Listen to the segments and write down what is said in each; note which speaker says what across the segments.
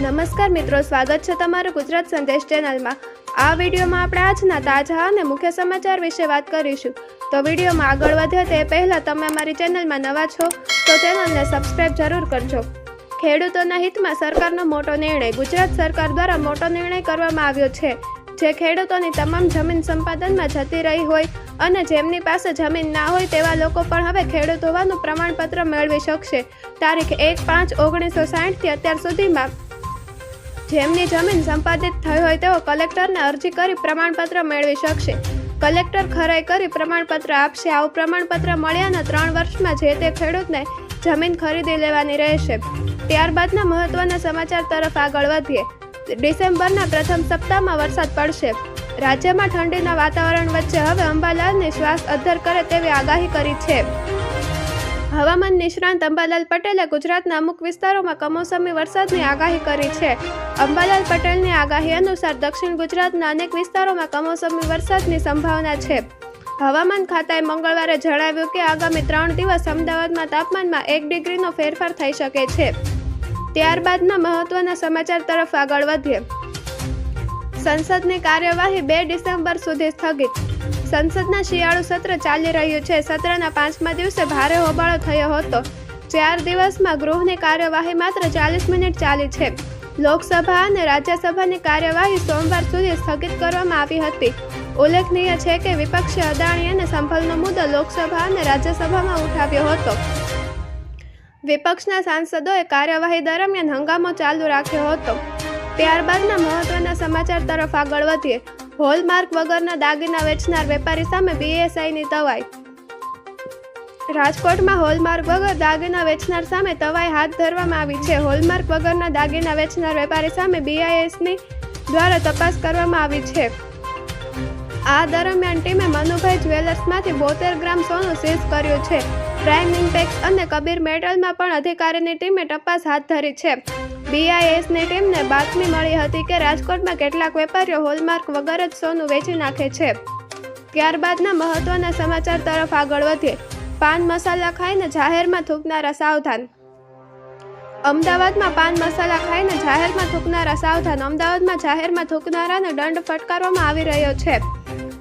Speaker 1: નમસ્કાર મિત્રો, સ્વાગત છે તમારું ગુજરાત સંદેશ ચેનલમાં. આ વિડીયોમાં આપણે આજના તાજા અને મુખ્ય સમાચાર વિશે વાત કરીશું. તો વિડીયોમાં આગળ વધે તે પહેલાં તમે અમારી ચેનલમાં નવા છો, તો ચેનલને સબસ્ક્રાઇબ જરૂર કરજો. ખેડૂતોના હિતમાં સરકારનો મોટો નિર્ણય ગુજરાત સરકાર દ્વારા મોટો નિર્ણય કરવામાં આવ્યો છે. જે ખેડૂતોની તમામ જમીન સંપાદનમાં જતી રહી હોય અને જેમની પાસે જમીન ના હોય તેવા લોકો પણ હવે ખેડૂત હોવાનું પ્રમાણપત્ર મેળવી શકશે. તારીખ એક પાંચ ઓગણીસો સાઠથી અત્યાર સુધીમાં જેમની જમીન સંપાદિત થઈ હોય તેઓ કલેક્ટરને અરજી કરી પ્રમાણપત્ર મેળવી શકશે. કલેક્ટર ખરાઈ કરી પ્રમાણપત્ર આપશે. આવું પ્રમાણપત્ર મળ્યાના ત્રણ વર્ષમાં જે તે ખેડૂતને જમીન ખરીદી લેવાની રહેશે. ત્યારબાદના મહત્વના સમાચાર તરફ આગળ વધીએ. ડિસેમ્બરના પ્રથમ સપ્તાહમાં વરસાદ પડશે. રાજ્યમાં ઠંડીના વાતાવરણ વચ્ચે હવે અંબાલાલને શ્વાસ અધ્ધર કરે તેવી આગાહી કરી છે. હવામાન નિષ્ણાંત અંબાલાલ પટેલે ગુજરાતના અમુક વિસ્તારોમાં કમોસમી વરસાદની આગાહી કરી છે. અંબાલાલ પટેલની આગાહી અનુસાર દક્ષિણ ગુજરાતના અનેક વિસ્તારોમાં કમોસમી વરસાદની સંભાવના છે. હવામાન ખાતાએ મંગળવારે જણાવ્યું કે આગામી ત્રણ દિવસ અમદાવાદમાં તાપમાનમાં એક ડિગ્રીનો ફેરફાર થઈ શકે છે. ત્યારબાદના મહત્વના સમાચાર તરફ આગળ વધીએ. સંસદની કાર્યવાહી બે ડિસેમ્બર સુધી સ્થગિત. સંસદના શિયાળુ સત્ર ચાલી રહ્યું છે. સત્રના પાંચમા દિવસે ભારે હોબાળો થયો હતો. ચાર દિવસમાં ગૃહની કાર્યવાહી માત્ર ચાલીસ મિનિટ ચાલી છે. લોકસભા અને રાજ્યસભાની કાર્યવાહી સોમવાર સુધી સ્થગિત કરવામાં આવી હતી. ઉલ્લેખનીય છે કે વિપક્ષે અદાણી અને સંભલનો મુદ્દો લોકસભા અને રાજ્યસભામાં ઉઠાવ્યો હતો. વિપક્ષના સાંસદોએ કાર્યવાહી દરમિયાન હંગામો ચાલુ રાખ્યો હતો. ત્યારબાદના મહત્વના સમાચાર તરફ આગળ વધીએ. હોલમાર્ક વગરના દાગીના વેચનાર વેપારી સામે બીએસઆઈની તવાઈ. રાજકોટમાં હોલમાર્ક વગર દાગીના વેચનાર સામે તવાઈ હાથ ધરવામાં આવી છે. હોલમાર્ક વગરના દાગીના વેચનાર વેપારી સામે બીઆઈએસની દ્વારા તપાસ કરવામાં આવી છે. આ દરમિયાન ટીમે મનુભાઈ જ્વેલર્સમાંથી બોતેર ગ્રામ સોનું સીઝ કર્યું છે. પ્રાઇમ ઇમ્પેક્ટ અને કબીર મેટલમાં પણ અધિકારીની ટીમે તપાસ હાથ ધરી છે. બીઆઈએસની ટીમને બાતમી મળી હતી કે રાજકોટમાં કેટલાક વેપારીઓ હોલમાર્ક વગર જ સોનું વેચી નાખે છે. ત્યારબાદના મહત્વના સમાચાર તરફ આગળ વધીએ. પાન મસાલા ખાઈને જાહેરમાં થૂકનારા સાવધાન. અમદાવાદમાં પાન મસાલા ખાઈને જાહેરમાં થૂકનારા સાવધાન. અમદાવાદમાં જાહેરમાં થૂકનારાને દંડ ફટકારવામાં આવી રહ્યો છે.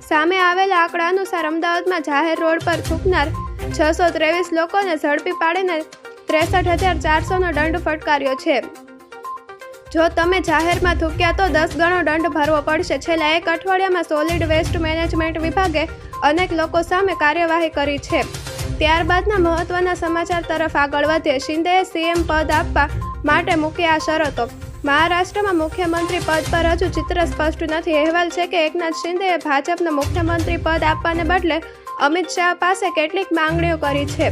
Speaker 1: સામે આવેલા આંકડા અનુસાર અમદાવાદમાં જાહેર રોડ પર થૂકનાર છસો ત્રેવીસ લોકોને ઝડપી પાડીને ત્રેસઠ હજાર ચારસોનો દંડ ફટકાર્યો છે. જો તમે જાહેરમાં થૂક્યા તો દસ ગણો દંડ ભરવો પડશે. છેલ્લા એક અઠવાડિયામાં સોલિડ વેસ્ટ મેનેજમેન્ટ વિભાગે અનેક લોકો સામે કાર્યવાહી કરી છે. ત્યારબાદના મહત્વના સમાચાર તરફ આગળ વધીએ. શિંદેએ સીએમ પદ આપવા માટે મૂકી આ શરતો. મહારાષ્ટ્રમાં મુખ્યમંત્રી પદ પર હજુ ચિત્ર સ્પષ્ટ નથી. અહેવાલ છે કે એકનાથ શિંદેએ ભાજપને મુખ્યમંત્રી પદ આપવાને બદલે અમિત શાહ પાસે કેટલીક માંગણીઓ કરી છે.